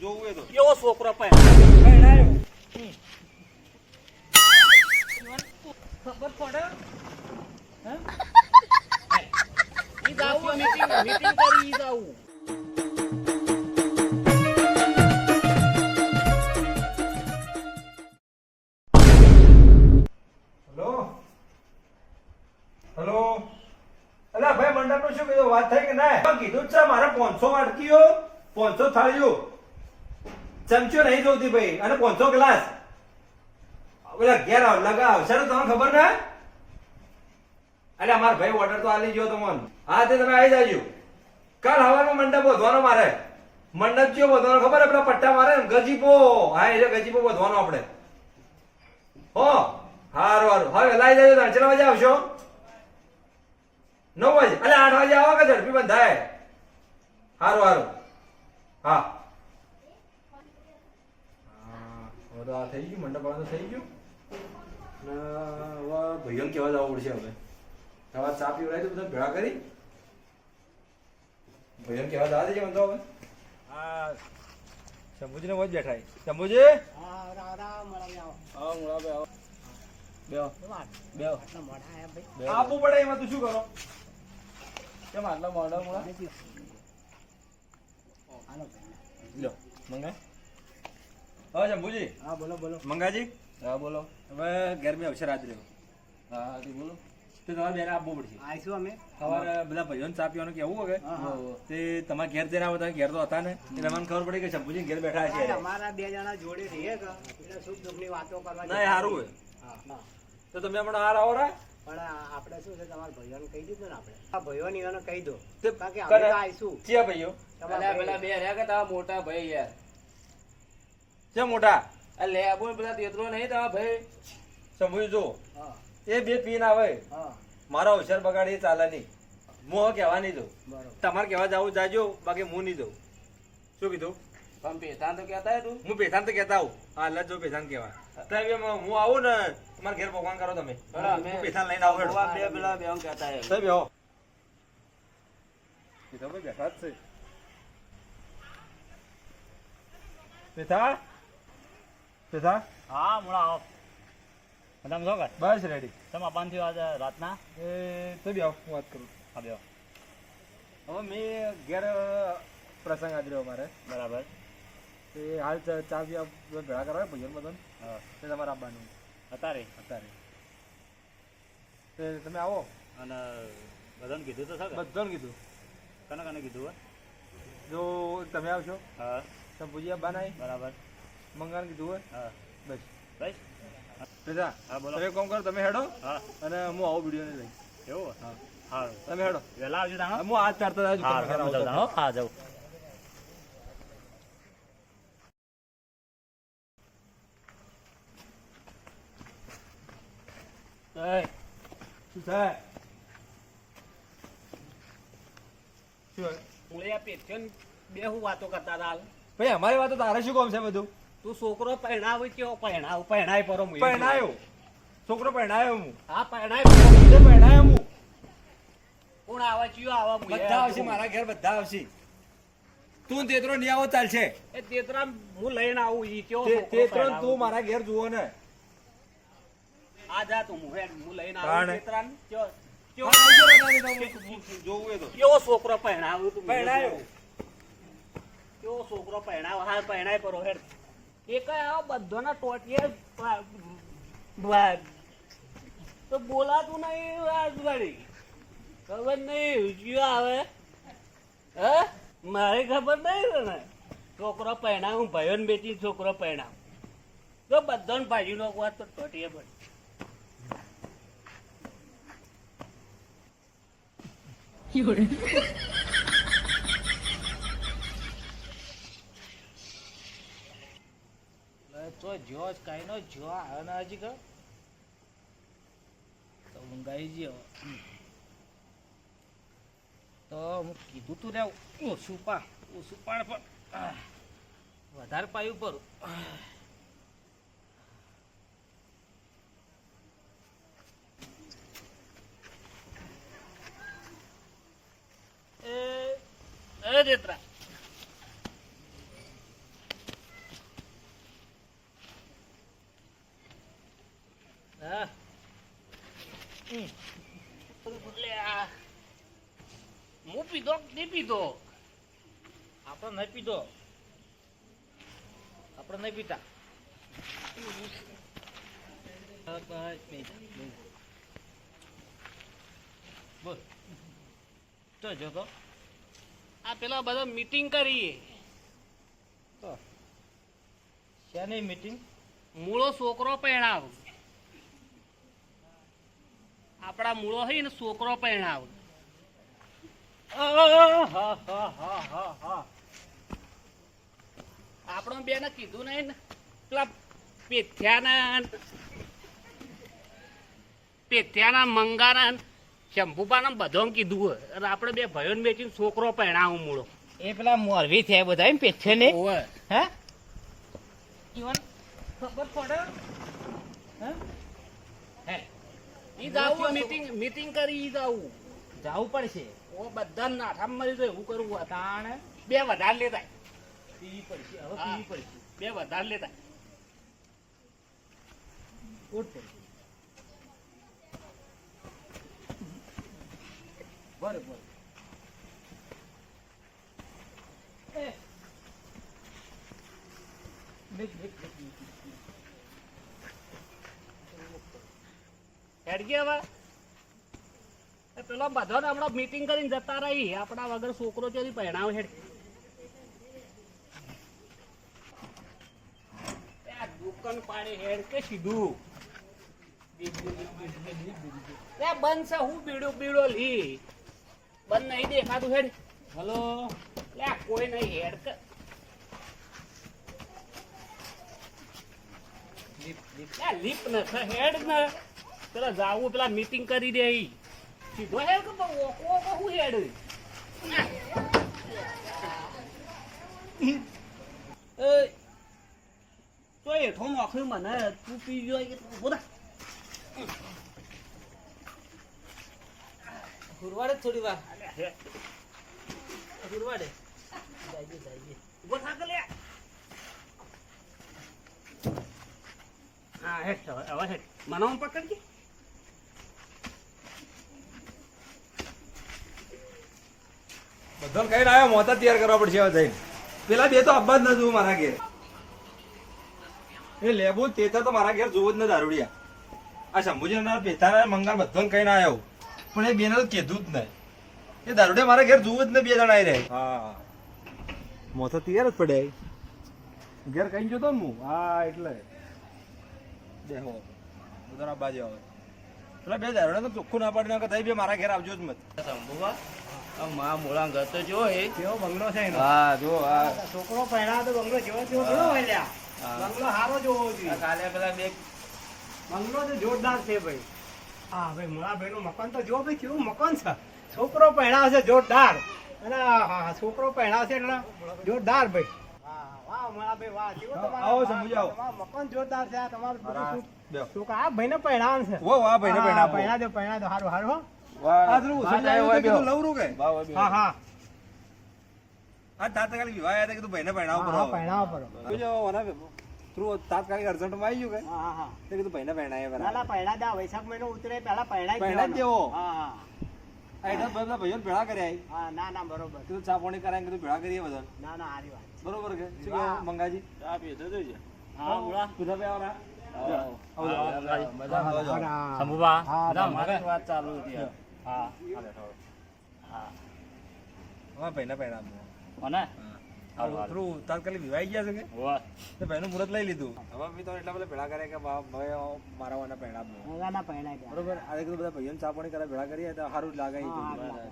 જોવું એ તો. કેવો છોકરો પહેણાયો. ખબર પડે? ઈ જાવું મીટિંગ મીટિંગ કરી ઈ જાવું. હલો? હલો? અલા ભાઈ મંડપનું શું કીધું? વાત થઈ કે ના? કીધું જ છે મારે પાંચસો વાટકીઓ પાંચસો થાળીઓ. ચમચો નહીં જોતી ભાઈ. અને પાંચસો ગ્લાસ. પેલા ઘેર લગાવ ને તમને ખબર ને? અરે અમારા ભાઈ ઓર્ડર તો આલી ગયો તમને. હા, તે તમે આવી જાજો. કાલ હવામાં મંડપ વધવાનો મારે. મંડપ ચિયો વધવાનો, ખબર? પેલા પટ્ટા મારે ગજીપો. હા એટલે ગજીપો વધવાનો આપણે. હો, હારું હારું. હવે લાઈ જજો તાણ કેટલા વાગે આવશો? નવ વાગે. એટલે આઠ વાગે આવો કે ઝડપી બંધાય હારું હારું. હા હા, હવે તો આ થઈ ગયું મંડપ તો થઈ ગયું. ને હવે ભાઈઓને કેવા જવું પડશે હવે? હવે ચા પીવડાય તો બધા ભેળા કરી. ભૈયન કેવા જવા દેજે મને હવે? હા શંભુજીને વચ બેઠા શંભુજી? હા રામ રામ આવો. આવો. આપવું પડે એમાં તું શું કરો? કેમ આટલા મોડા મોડા? લો મંગા હા શંભુજી. હા બોલો બોલો. મંગાજી? હા બોલો. હવે ઘેર મેં આજ રહ્યો હા તે બોલો. તો તમારે બેને આપવું પડશે. આવીશું અમે. સવારે બધા ભાઈઓને ચા પીવાનું કેવું હોય હા, હા. તે તમારા ઘેર જઈને આવો તમે ઘેર તો હતા ને. એટલે મને ખબર પડી કે શંભુજી ઘેર બેઠા છે. અમારા બે જણા જોડે રહીએ કે એટલે સુખ દુઃખની વાતો કરવા ના સારું હોય. તો તમે હમણાં હાર આવો રા. પણ આપણે શું છે તમારા ભાઈઓને કહી દીધું ને આપણે. આ ભાઈઓને ઈવોને કહી દો. કારણ કે. આવીશું. ક્યાં ભાઈઓ? તમારા પેલા બે રહ્યા કે તમારા મોટા ભાઈ યાર? છે મોટા? આ લેબો બધા તેતરો નહીં તમારા ભાઈ. સમજો એ બે પીન આવે. મારા હોશિયાર બગાડી ચાલે નહીં. હું કહેવા નહીં દઉં. તમારે કહેવા જવું જાજો. બાકી હું નહીં દઉં. શું કીધું? પણ પેથાન તો કહેતા હે તું. હું પેથાન તો કહેતા આવું. હા લજ જો પેથાન કહેવા. અત્યારે હું આવું ને તમારે ઘેર ભગવાન કરો તમે. પેથાન લઈને આવો બે પેલા બે કહેતા હે સાહેબ આવો બેઠા જ છે. પેથા? પેથા હા મોડા આવો. બધા છો કર બસ રેડી તમે થયો આજે રાતના? એ તો બી આવો વાત કરું. હા બે હવે મેં ઘેર પ્રસંગ આજ રહ્યો મારે. બરાબર. તે હાલ ચા બી ભેળા કરવા ભજન બધા હા. તે તમારે આવવાનું અત્યારે અત્યારે તે તમે આવો. અને બધાને કીધું તો સર બધાને કીધું. કને કને કીધું હે? જો તમે આવશો હા. તો ભુજિયા બનાવી બરાબર. મંગાને કીધું હોય? હા. બસ. બસ. પ્રજા હા બોલો. તમે કોમ કરો તમે હેડો. હા. અને હું આવું વીડિયો લઈ એવું? હા. સારું તમે હેડો. વહેલા આવજો તાણો હું? આજ ચારતા જાઉં હા હું જાઉં. હા શું થાય બે હું વાતો કરતા હતા હાલ. ભાઈ અમારી વાતો તારે શું કોમ છે બધું? તું છોકરો પહેણાવ કેવો પહેણાવ? પહેણાય પરો મુ પહેણાયો. છોકરો પહેણાયો હું. હા પહેણાય પહેણાયો હું. કોણ આવે ચિયો આવા મુ બધા આવશે મારા ઘેર બધા આવશે. તું તેતરો નહીં આવો ચાલશે. એ તેતરા હું લઈને આવું ઈ કેવો તેતરો તું મારા ઘેર જુઓ ને. આ જા તું હું હું લઈને આવું તેતરાને. કેવો- કેવો- જોવું કેવો છોકરો પહેણાવ્યો તું પરણાયો. કેવો છોકરો પહેણાવ? હા પહેણાય પરો હેડ. એ કઈ આવો બધોના ટોટીએ તો બોલાતું નહીં આજ ખબર નહીં કયો આવે? હે? મારે ખબર નહીં ને છોકરો પહેણાવ ભાઈઓ બેટી છોકરો પહેણાવ તો બધાને ભાજી નો વાત તો ટોટીએ પડી તો જો કાંઈ નો જ્યો આવે ને હજી તો ઊંઘાઈ ગયો. તો હું કીધું તું ને ઓછું પા ઓછું પાડ પણ વધારે પાયું પર એ એ હું પીધો પીતા આ પેલા બધા મીટિંગ કરીએ. તો શેની મીટિંગ મૂળો છોકરો પહેણાવ આપણા મૂળો હોય ને છોકરો પહેણાવ આપણો બેને કીધું નહીં ને પેલા પેથ્યાના પેથ્યાના મંગાના શંભુપાના બધો કીધું હોય. અને આપણે બે ને બેચીને છોકરો પહેણાવું મૂળો. એ પેલા મોરવી થયા બધા એમ પેછે ને હે? ઈવન ખબર પડે હે હે ઈ જાવું મીટિંગ મીટિંગ કરી ઈ જાવું. જાવું પડશે. ઓ બધા નાઠામાં મળી જાય એવું કરવું તાણ. બે વધારે લેતા. પીવી પડશે. હવે પીવી પડશે. બે વધારે લેતા. ઉઠ પડશે. બરોબર. એ. મેક બેસ, બેસ, બેસ, બેસ. હેડજી પેલો બધો હમણાં મીટિંગ કરીને જતા રહી. આપણા વગર છોકરો ચોરી પહેણાવ હેડ દુકાન પાડે હેડ કે સીધું. લી બંધ નહીં દેખાતું હેડ. હલો? કોઈ નહીં હેડ કે. લીપ, નથી હેડ ને. પેલા જાવું પેલા મીટિંગ કરી દે. સીધો હેડ કે ઓકો ઓકો હું હેડ? એ તો હેઠો નોખ્યું મને તું પી ગયો એ બોલા ગુરવાડે થોડી વાર. ગુરવાડે જાઈએ, જાઈએ. ઊભો થાક લે હા હેઠ હવે હેઠ. મને પકડજે બધો કઈ આવ્યો મોતા તૈયાર કરવા પડશે હવે જઈને. પેલા બે તો અબ્બા જ ન જોવું મારા ઘેર. એ લેબુ તેતા તો મારા ઘેર જોવું જ ન દારૂડિયા. આ શંભુજી ના પેથાના મંગાર બધો કઈ ના આવ્યો પણ એ બેને તો કીધું જ નહીં. એ દારૂડિયા મારા ઘેર જોવું જ ને બે જણા આવી રહે. હા. મોતા તૈયાર જ પડે. ઘેર કઈ જોતો ને હું. હા એટલે. દેહો બધા બાજુ આવે પેલા બે દારૂડિયા તો ચોખ્ખું ના પાડી નાખે બે મારા ઘેર આવજો જ મત. શંભુવા, મા મૂળા તો જો એ કેવો બંગલો છે હા જો આ. છોકરો પહેણા તો બંગલો જેવો જેવો કેવો હોય લ્યા. બંગલો હારો જોવો જોઈએ. કાલે પેલા બે બંગલો તો જોરદાર છે ભાઈ. હા ભાઈ મોળાભાઈ નું મકાન તો જો ભાઈ કેવું મકાન છે. છોકરો છે જોરદાર. અને હા, હા, છોકરો પહેણાવ છે એટલે જોરદાર ભાઈ. મકાન જોરદાર છે. આ તમારું છોકરા આ ભાઈને પહેણાવ છે. વો વાહ ભાઈને હા, પહેણાવો. પહેણા દો પહેણા દો હારું હારું હો આ પેલું ઉછળી આવ્યું તો કીધું લવરું કે? હા હા આ તાત્કાલિક વિવાહ આવ્યા કીધું ભાઈને પહેણાવો કરો. હા પહેણાવો પડો ઓના through તાત્કાલિક અર્જન્ટમાં આવી ગયું કે? હા હા હા તે કીધું ભાઈને પહેણાવીએ બરાબર. ના પહેણા દા વૈશાખ મહિનો ઉતરે પહેલા પહેણા જ પહેણા જ દેવાનો. દેવો. હા હા આ બધા ભાઈઓને ભેળા કર્યા હા ના ના બરોબર કીધું ચા પાણી કરાય કીધું ભેળા કરીએ બધા ના ના વાત બરોબર કે શું. મંગાજી ચા પીધો જોજે હા બોલા આવરા? હા. વાત ચાલુ હતી યાર. હા. હા, ભાઈને પહેણાવો. કોને હા. હારું, હારું. through તાત્કાલિક વિવાહ ગયા છે કે? હોવે. ભાઈનું મુહૂર્ત લઈ લીધું. હવે બી તો એટલા બધા ભેળા કર્યા કે ભાઈ મારા વાના પહેણાવો. ના ના પહેણા બરોબર? આજે કીધું બધા ભાઈઓને ચા કરે ભેળા કરીએ તો સારું જ લાગે.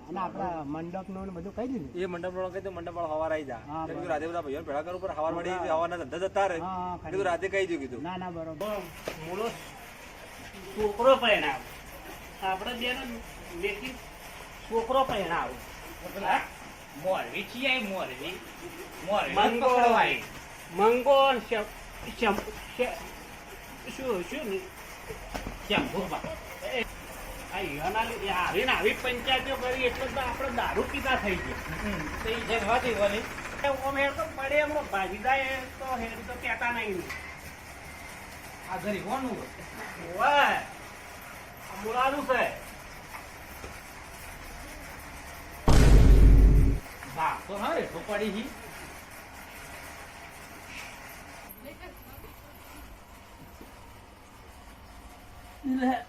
અને આપણા મંડપનું ને બધું કહી દીધું? એ મંડપ વાળો કહી દઉં મંડપ વાળો હવાર આવી જા. કીધું રાતે બધા ભાઈઓ ભેળા કરું પર હવાર વળી હવારના ધંધા જતા રહે. કીધું રાતે કહી દઉં કીધું. ના ના બરોબર. મૂળો છોકરો પહેણાવ આપણે બેન લેખી છોકરો પહેણાવ મોરવી છીએ મોરવી મોરવી પકડવાય મંગો શ- શું? શંભુબા. આવી પંચાયતો કરી એટલે તો આપણે દારૂ પીતા થઈ ગયા. તો એ ઓમ તો પડે એમનો ભાગી જાય તો હેડ તો કહેતા નહીં. આ ઘરી કોનું ઓવે આ મુલાનું છે પડી હી લે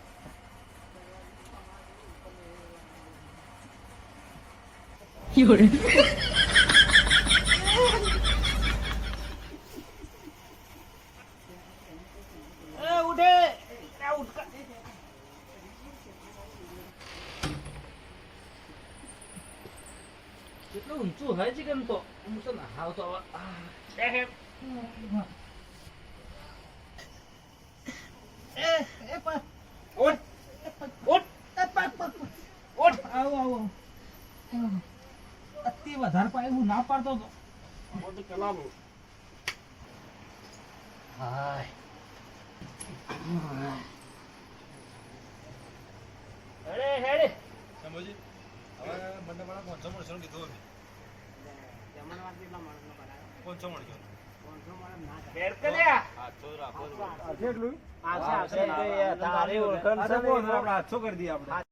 એ ઉઠે એ ઉઠ કેટલું ઊંચું હોય છે કેમ તો હું તો નહાવ તો હવે આ, એ હે ઉઠ ઉઠ ઉઠ આવો આવો અતિ વધારે પાય હું ના પાડતો હતો પેલા હાય હેડે હેડે હવે મને મને પહોંચો મળશે કીધું અમે જમણવાર કેટલા માણસ ના કરાય હેડ કે લે આટલું આવશે આવશે તારી ઓળખાણ છે ને આપણે આઠસો કરી દઈએ આપણે.